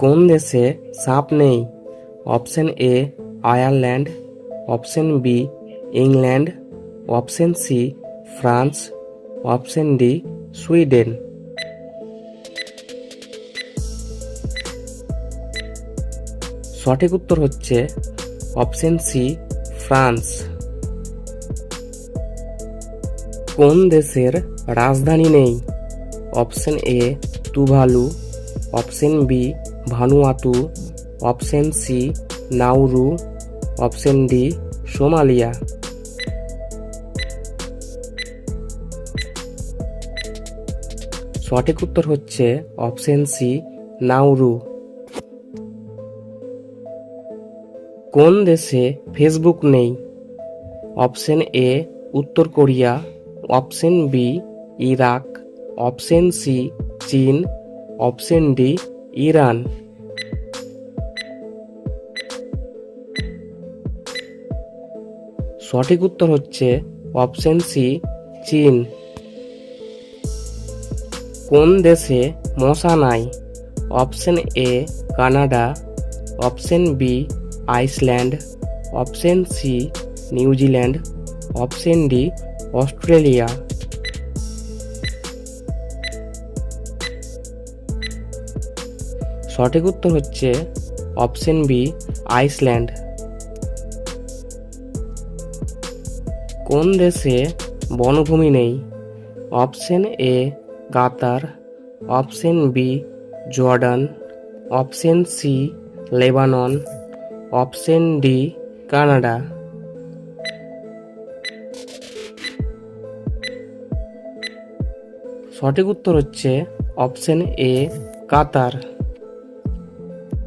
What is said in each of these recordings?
কোন দেশে সাপ নেই। Option A, Ireland. Option B England. Option C France. Option D Sweden. সঠিক উত্তর হচ্ছে অপশন সি ফ্রান্স। কোন দেশের রাজধানী নেই? Option A Tuvalu. Option B Vanuatu option C Nauru option D, Somalia. সঠিক উত্তর হচ্ছে অপশন সি নাউরু কোন দেশে ফেসবুক নেই? অপশন এ, উত্তর Korea, option B, Iraq, option C, চীন, অপশন ডি ইরান। সঠিক উত্তর হচ্ছে অপশন সি, চীন। কোন দেশে মশা নাই? Option A, Canada. Option B, Iceland. Option C, New Zealand. Option D, Australia. সঠিক উত্তর হচ্ছে অপশন বি, আইসল্যান্ড। কোন দেশে বনভূমি নেই? Option A, Qatar. Option B, Jordan. Option C, Lebanon. Option D, Canada. সঠিক উত্তর হচ্ছে অপশন এ, কাতার।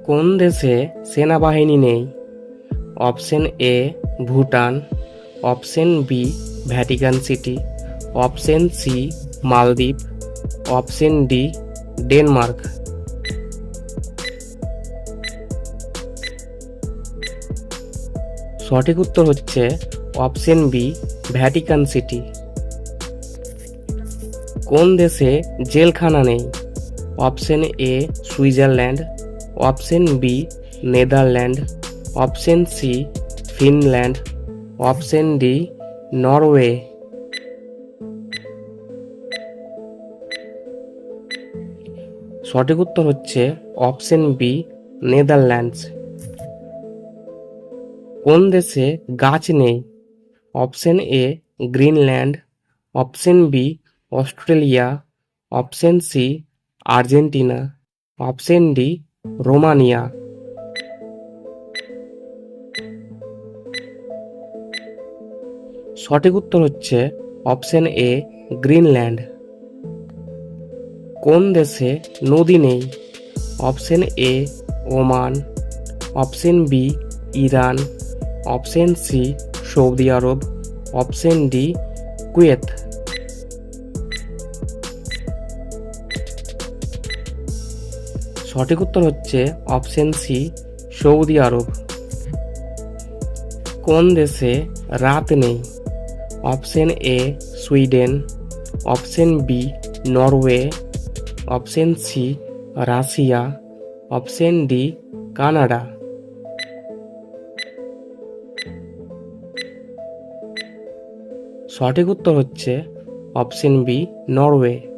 কোন দেশে সেনাবাহিনী নেই? Option A, Bhutan. Option B Vatican City. Option C মালদ্বীপ। Option D Denmark. সঠিক উত্তর হচ্ছে অপশন বি ভ্যাটিকান সিটি। কোন দেশে জেলখানা নেই? Option A Switzerland. Option B, Netherland, option C, Finland, option D, Norway. সঠিক উত্তর হচ্ছে অপশন বি, নেদারল্যান্ডস। কোন দেশে গাছ নেই? Option A, Greenland, option B, Australia, option C, Argentina, option D Romania. সঠিক উত্তর হচ্ছে অপশন এ, গ্রিনল্যান্ড। কোন দেশে নদী নেই? Option A, Oman. Option B, Iran. Option C, Saudi Arabia. Option D, Kuwait. সঠিক উত্তর হচ্ছে অপশন সি সৌদি আরব। কোন দেশে রাত নেই? Option A Sweden. Option B Norway. Option C Russia. Option D Canada. সঠিক উত্তর হচ্ছে অপশন বি নরওয়ে।